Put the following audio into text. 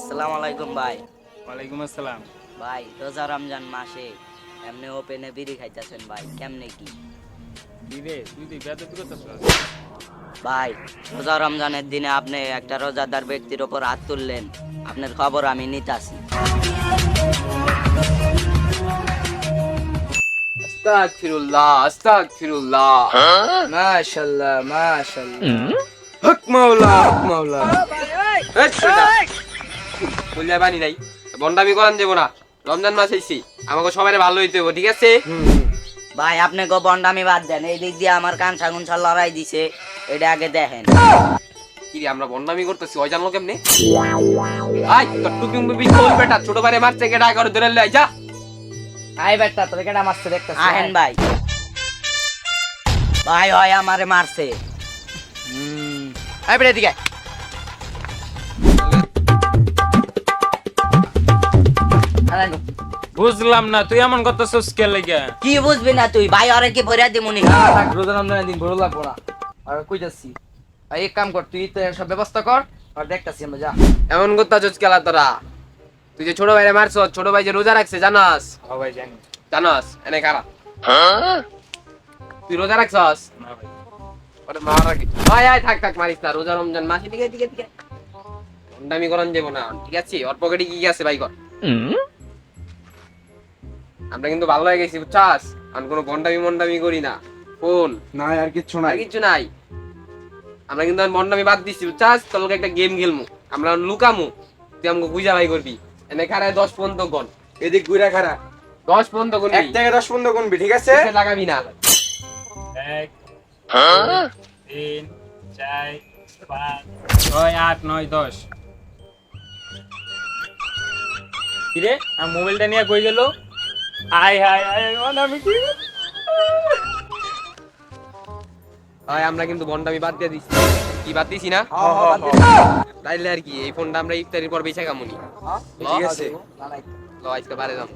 আসসালামু আলাইকুম ভাই। ওয়ালাইকুম আসসালাম। ভাই রোজা রমজান মাসে এমনি ওপেনে বিড়ি খাইতেছেন ভাই কেমনে কি? তুই তুই বেদবি করতেছ? ভাই রোজা রমজানের দিনে আপনি একটা রোজাদার ব্যক্তির ওপর হাত তুললেন আপনার খবর আমি নিতাছি। আস্তাগফিরুল্লাহ আস্তাগফিরুল্লাহ। মাশাল্লাহ মাশাল্লাহ হক মাওলা হক মাওলা। বলিয়া বানি নাই। বন্ডামি করান যাব না। রমজান মাস আইছি আমাকে সবাই ভালো হইতে হবে ঠিক আছে? ভাই আপনি গো বন্ডামি বাদ দেন এই দিক দিয়ে আমার কান সাগুনছা লড়াই দিছে এটা আগে দেখেন। কি রে আমরা বন্ডামি করতেছি ওই জানলো কেমনে আই তোর টুপি চল বেটা ছোট বাইরে মারছে কেডা করে ধরে লাই যা। আই বেটা তোর কেডা মারছে দেখতেছিস আহেন ভাই। ভাই হয় আমারে মারছে। হুম। আই বেটা দিকে বুঝলাম না তুই এমন করতেছস কে লাগে? কি বুঝবি না তুই? ভাই আরে কি ভরিয়া দিমুনি রোজা রমজানের দিন ভরো লাগবো না। আর কই যাচ্ছি? আর এক কাম কর তুই তো সব ব্যবস্থা কর আর দেখতাছি আমরা যা। এমন করতাছস খেলা তোরা? তুই যে ছোট ভাইরে মারছ ছোট ভাই যে রোজা রাখছে জানাস? ও ভাই জানি। জানাস? এনে কারা তুই রোজা রাখছস? না ভাই। ওরে মারা কি ভাই আয় থাক থাক মারিস না। রোজা রমজান মাসি দিকে দিকে দিকে বন্ডামি করান যাব না। ঠিক আছে? ওর পকেটে কি কি আছে ভাই কর। আমরা কিন্তু ভালো হয়ে গেছি বুঝছাস? আমি কোনো বন্ডামি মন্ডামি করি না। ফোন না আর কিচ্ছু আর কিছু নাই। আমরা কিন্তু আর বন্ডামি বাদ দিছি বুঝছাস? তোর লগে একটা গেম খেলমু। আমরা লুকামু। তুই আমাকে বুঝা ভাই করবি। এনে খারায় দশ পর্যন্ত গন এদিক ঘুরে খারা দশ পর্যন্ত করবি এক থেকে দশ পর্যন্ত গুনবি ঠিক আছে? লাগাবি না। এক তিন চার পাঁচ ছয় আট নয় দশ। কিরে আমার মোবাইলটা নিয়ে কই গেল? আয় হায় আয় এখন আমি কি হয় আমরা কিন্তু বন্ডামি বাদ দিয়ে দিছি। কি বাদ দিছি না? তাইলে আর কি এই ফোনটা আমরা ইফতারির পর বেচা কামুনি। ঠিক আছে। লাইক আজকে বারে যাম।